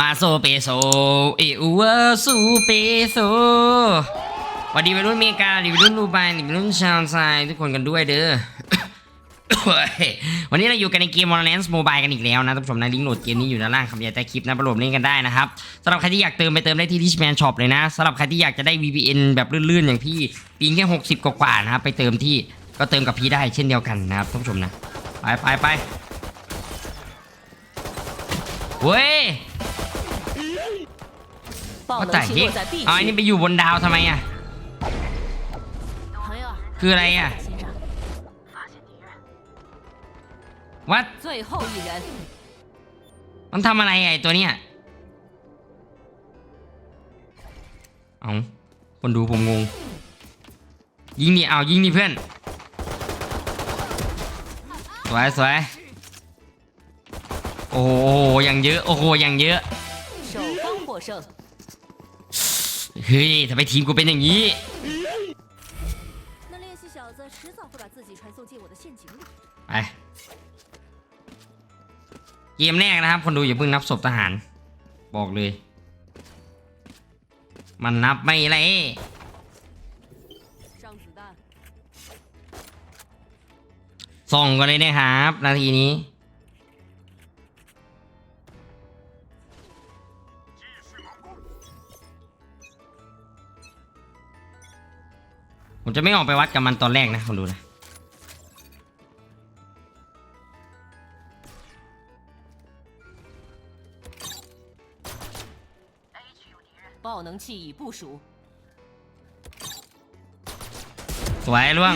มาโซเปโซเออูเวอร์ซูเปโซสวัสดีวัยรุ่นเมกาหรือวัยรุ่นดูไบหรือวัยรุ่นชาวไซทุกคนกันด้วยเด้อวันนี้เราอยู่กันในเกม Valorant Mobile กันอีกแล้วนะท่านผู้ชมนะลิงก์โหลดเกมนี้อยู่ด้านล่างคำยายใต้คลิปนะประโลดเล่นกันได้นะครับสำหรับใครที่อยากเติมไปเติมได้ที่ Richman Shop เลยนะสำหรับใครที่อยากจะได้ VPN แบบลื่นๆ อย่างพี่ปิงแค่ 60 กว่าๆนะครับไปเติมที่ก็เติมกับพี่ได้เช่นเดียวกันนะครับท่านผู้ชมนะไปไปไป เว้ย 爆 ว่า 能 แต่ 器 เฮ้ 落在 B เอาอันนี้ 区。 ไปอยู่บนดาวทำไมอ่ะ 朋友， คืออะไรอ่ะ 欣赏。 วัด 最后一人， มันทำอะไรอ่ะไอ้ตัวเนี้ยเอาคนดูผมงง ยิงดิเอายิงดิเพื่อน สวยสวย โอ้ยังเยอะ โอ้โหยังเยอะเฮ้ยทำไมทีมกูเป็นอย่างนี้ไปเกมแรกนะครับ คนดูอย่าเพิ่งนับศพทหาร บอกเลย มันนับไม่ไรส่งกันเลยนะครับ นาทีนี้ ผมจะไม่ออกไปวัดกับมันตอนแรกนะคนดูนะ 爆能器已部署， สวยล่วง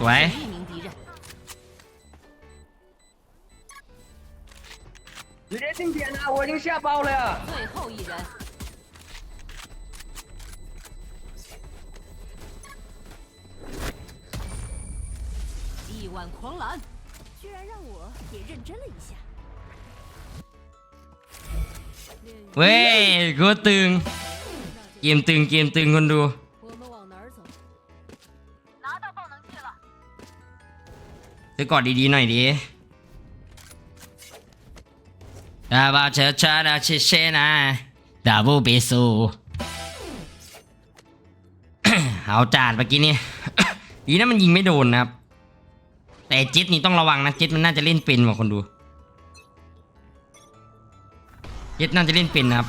สวย 一名敌人。直接定点了，我已经下包了。最后一人，力挽狂澜。居然让我也认真了一下。练习 เว้ยกูตึง เกมตึงเกมตึงคนดู ซื้อกอดดีๆหน่อยดิดาบาเชชาดาเชเชนะดาบูเบซูเอาจานเมื่อกี้นี่ดีนะมันยิงไม่โดนนะครับ แต่จ็ตนี่ต้องระวังนะจ็ตมันน่าจะเล่นเป็นว่ะคนดูจ็ตน่าจะเล่นเป็นนะครับ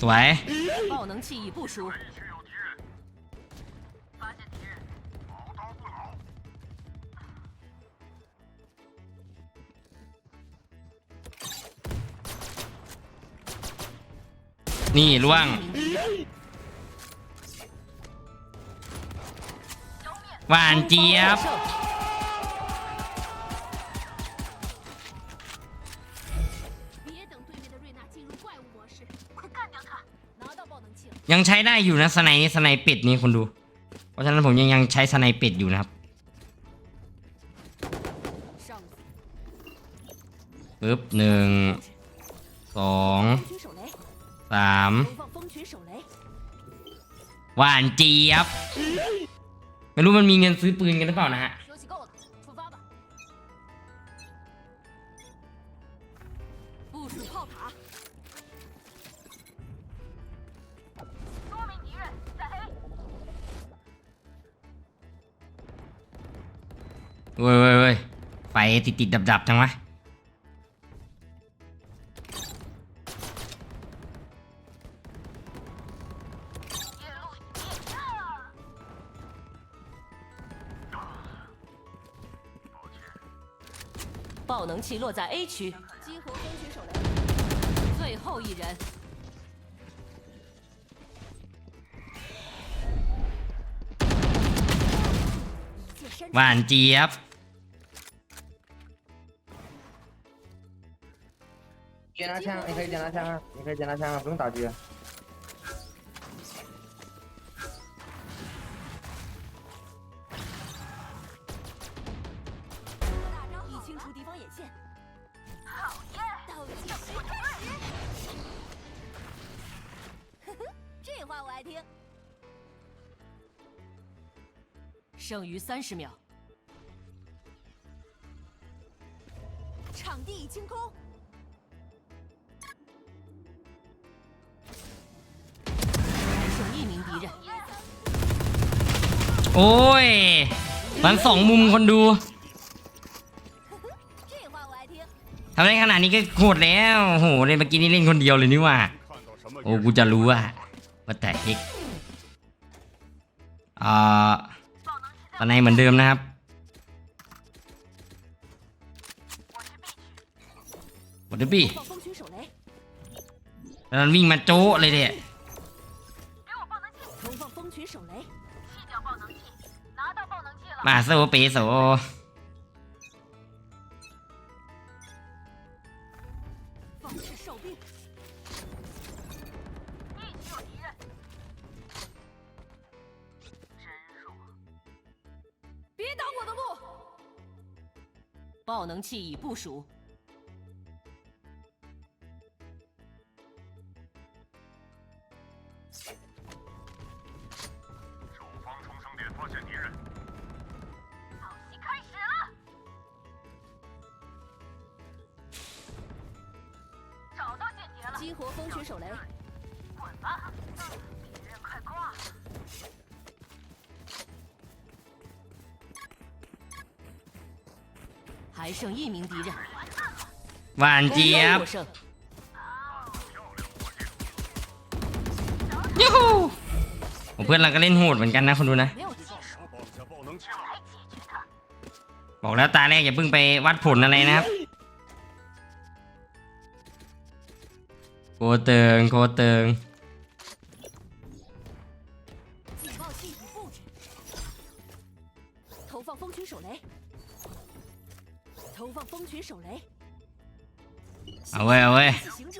สวย 爆能器已部署， นี่ล่วง 一名敌人。 หวานเจี๊ยบ 双方获胜 ยังใช้ได้อยู่นะสไนนี้สไนปิดนี่คนดู เพราะฉะนั้นผมยังยังใช้สไนปิดอยู่นะครับปึ๊บหนึ่งสองสามหวานจีครับไม่รู้มันมีเงินซื้อปืนกันหรือเปล่านะฮะ เว้ยเว้ยเว้ยไฟติดติดดับดับจังวะ爆能器落在 A 区，激活攻取手榴，最后一人。หวานเจี๊ยบ 拿枪，你可以捡拿枪啊，你可以捡拿枪啊，不用打狙。已清除敌方眼线。讨厌，倒计时开始。呵呵，这话我爱听。剩余三十秒， โอ้ย มันสองมุมคนดู ทำได้ขนาดนี้ก็โหดแล้วโหเล่นเมื่อกี้นี่เล่นคนเดียวเลยนี่ว่า โอ้กูจะรู้อะว่าแต่เอกอ่าตอนนี้เหมือนเดิมนะครับ วันเดบี้แล้วมันวิ่งมาโจ้เลยเด็ย 马师傅，别走哦。风是哨兵。真爽。别挡我的路。爆能器已部署。激活风群手雷，还剩一名敌人。 หวาน 公 เจี๊ย 牛 บ 获胜， ยูฮูโอ้เพื่อนเราก็เล่นโหดเหมือนกันนะคนดูนะ 没有敌人。บอกแล้วตาแรกอย่าเพิ่งไปวัดผลอะไรนะครับ โคเติงโคเติง 警报器已布置，投放风群手雷，投放风群手雷， เอาเว้ยเอาเว้ย 自行者，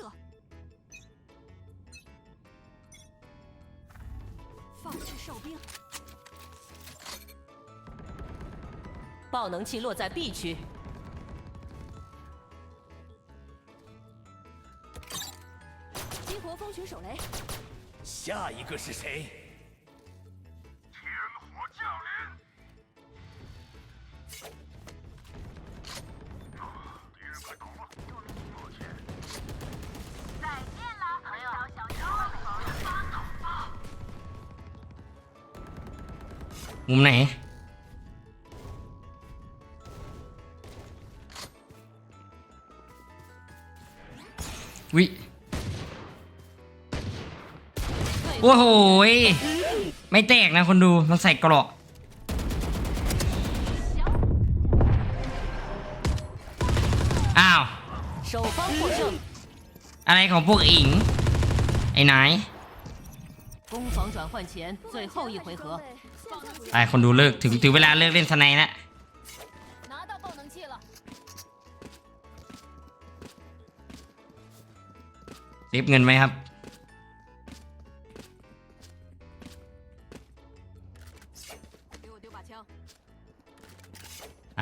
放置哨兵，爆能器落在 B 区， 风群手雷。下一个是谁？天火降临！敌人快倒了！抱歉。再见了，朋友。小小小小小小小我们来。 โอ้โหไม่แตกนะคนดูมันใส่กราะอ้าวอะไรของพวกอิง ไอ้นายไอ้คนดูเลิกถึงถึงเวลาเลิกเล่นสไล้วรีบเงินไหมครับ ไป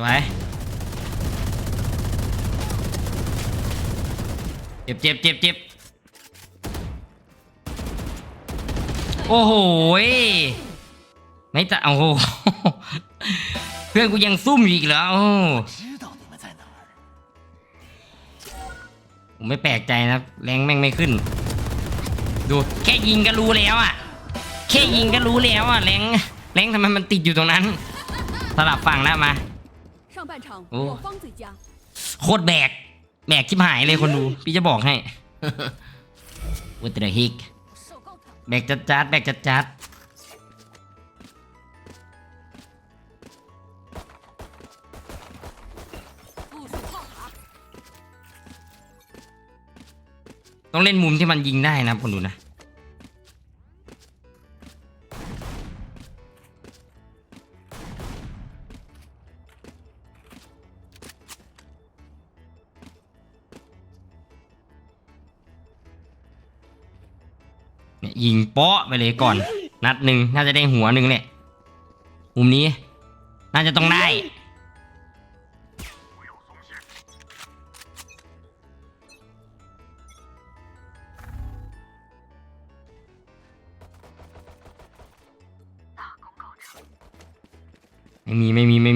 ไวยเจ็บเจ็บเจ็บเจ็บโอ้โหไม่จะโอ้โหเพื่อนกูยังซุ่มอีกเหรอผมไม่แปลกใจนะแรงแม่งไม่ขึ้น ดูแค่ยิงก็รู้แล้วอะ แค่ยิงก็รู้แล้วอะแรงแรงทำไมมันติดอยู่ตรงนั้นสลับฝั่งแล้วมา 上半场哦我方最佳， โคตรแบก แบกชิบหายเลยคนดู พี่จะบอกให้ What the heck 受够疼。 แบกจัดจัดๆแบกจัดจัดๆต้องเล่นมุมที่มันยิงได้นะคนดูนะ เปาะไปเลยก่อน นัดหนึ่งน่าจะได้หัวหนึ่งแหละมุมนี้ น่าจะต้องได้ ไม่มีไม่มีไม่มี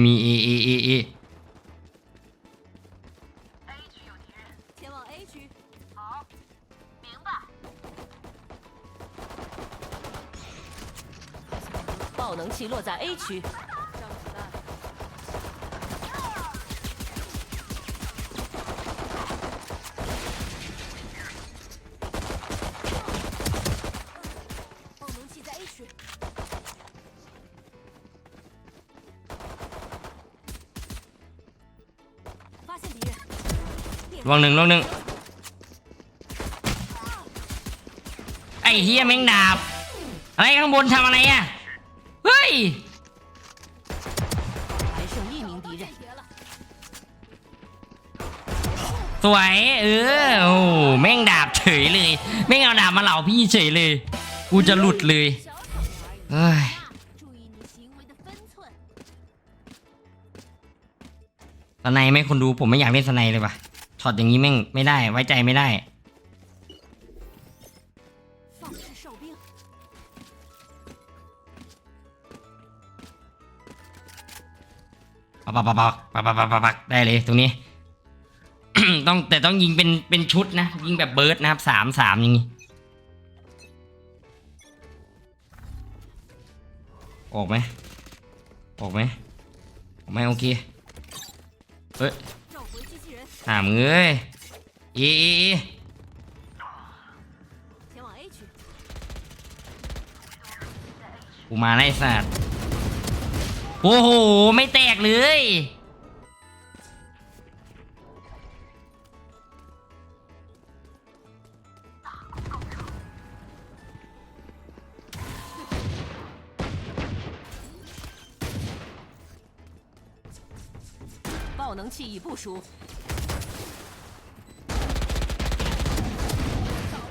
วังหนึ่งวังหนึ่งไอ้เฮียแม่งดาบอะไรข้างบนทำอะไรอะ เฮ้ยสวยเออโอ้แม่งดาบเฉยเลย แม่งเอาดาบมาเหล่าพี่เฉยเลย กูจะหลุดเลยเฮ้ยสไนไม่คนดูผมไม่อยากเล่นสไนเลยว่ะ ช็อตอย่างนี้แม่งไม่ได้ไว้ใจไม่ได้ปะปะปะปะปะปะปะได้เลยตรงนี้ ต้องแต่ต้องยิงเป็นเป็นชุดนะ ยิงแบบเบิร์ดนะครับสามสามอย่างนี้ ออกไหมออกไหมออกไหมโอเค เฮ้ย หามึงเอ้ยเอเอเอ 前往 A 区。 กูมาไล่สัตว์โอ้โห ไม่แตกเลย 爆能器已部署，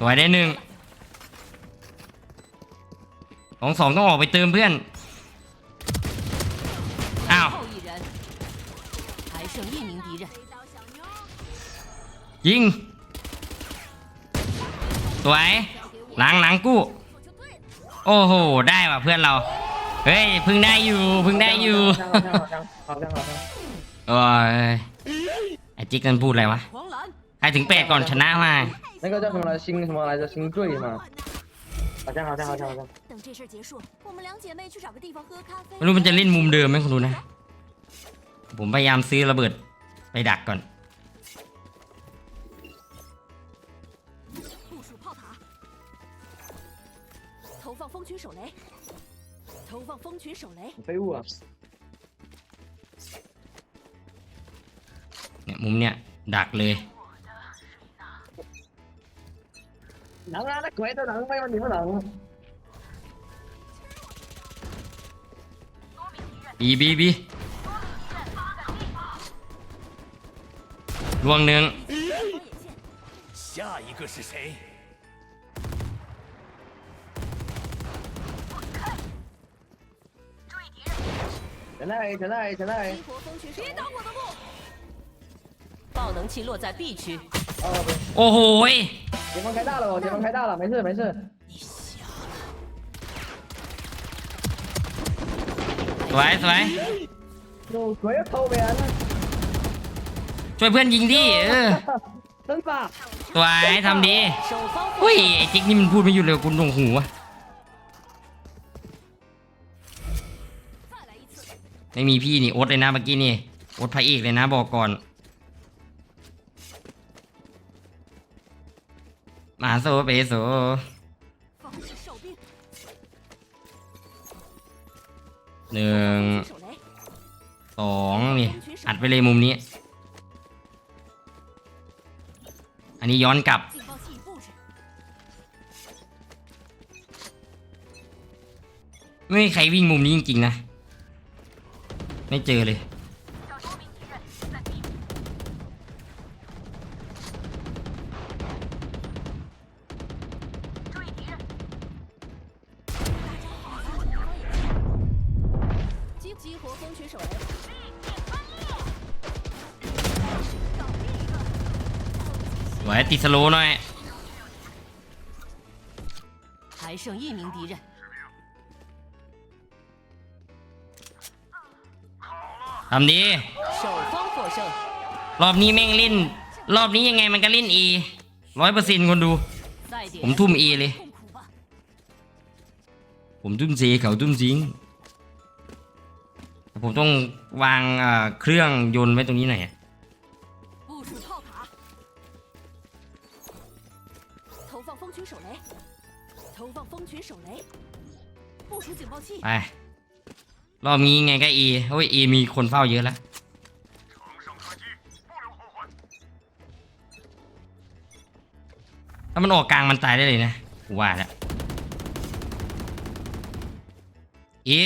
สวยได้หนึ่งของสองต้องออกไปเติมเพื่อน อ้าว ยิง สวยหลังหลังกู้ โอ้โห ได้ว่ะเพื่อนเรา เฮ้ย พึ่งได้อยู่พึ่งได้อยู่โอ้ยไอจิ๊กนันพูดอะไรวะ ให้ถึงแปดก่อนชนะมา 那个叫什么来？星什么来着？星坠吗？好像好像好像好像。等这事儿结束，我们两姐妹去找个地方喝咖啡。 ไม่รู้มันจะเล่นมุมเดิมไหมคุณดูนะ ผมพยายามซื้อระเบิดไปดักก่อน 部署炮塔，投放蜂群手雷，投放蜂群手雷，废物啊！ เนี่ยมุมเนี้ยดักเลย Đừng ra nó quẹt tôi đừng mấy con điểm lượng Bi bi bi. Luang nương. Trở lại, trở lại, trở lại. 爆能器落在 B 区，哦，不， โอ้โหย 前方开大了，我前方开大了，没事没事。你瞎了。 สวยสวย 有谁偷别人？ ช่วยเพื่อนยิงดิเออ 真棒！ สวยทำดี 首方获 อุ้ย 胜。 ไอ้จิ๊กนี่มันพูดไม่หยุดเลยคุณหนวกหูอะ 再来一次。 ไม่มีพี่นี่โอ๊ตเลยนะเมื่อกี้นี่โอ๊ตพระเอกเลยนะบอกก่อน มาโซเปโซ 防止手臂， หนึ่ง 手雷， สองนี่ อัดไปเลยมุมนี้ อันนี้ย้อนกลับ 警报器布置， ไม่มีใครวิ่งมุมนี้จริงๆนะ ไม่เจอเลย วยติดสโลว์หน่อย 还剩一名敌人， ทำดี 首方获胜。 รอบนี้แม่งเล่น รอบนี้ยังไงมันก็เล่น E ร้อยเปอร์เซ็นต์คนดู 再点 ผมทุ่ม E เลย 痛苦吧。 ผมทุ่มเซเขาทุ่มซิงแต่ผมต้องวางเอ่อเครื่องยนต์ไว้ตรงนี้หน่อย 部署炮塔， 投放风群手雷，投放风群手雷，部署警报器 ไป รอบนี้ยังไงก็ E โอ้ย E มีคนเฝ้าเยอะแล้ว ถ้ามันออกกลางมันตายได้เลยนะกูว่าแล้ว E 机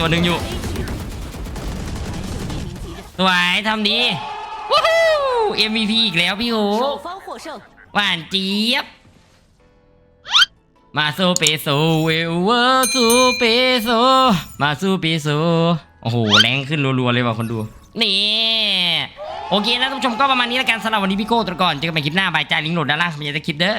ตัวหนึ่งอยู่สวยทำดีว้าว MVP อีกแล้วพี่โอหวานเจี๊ยบ มาสู้เปโซเวเวอร์สู้เปโซมาสู้เปโซโอ้โห แรงขึ้นรัวๆเลยว่ะคนดู นี่โอเคนะท่านผู้ชมก็ประมาณนี้แล้วกันสำหรับวันนี้พี่โก้ตัวก่อนเจอกันใหม่คลิปหน้าบายใจลิงก์โหลดด้านล่างสมัยจะคลิปเด้อ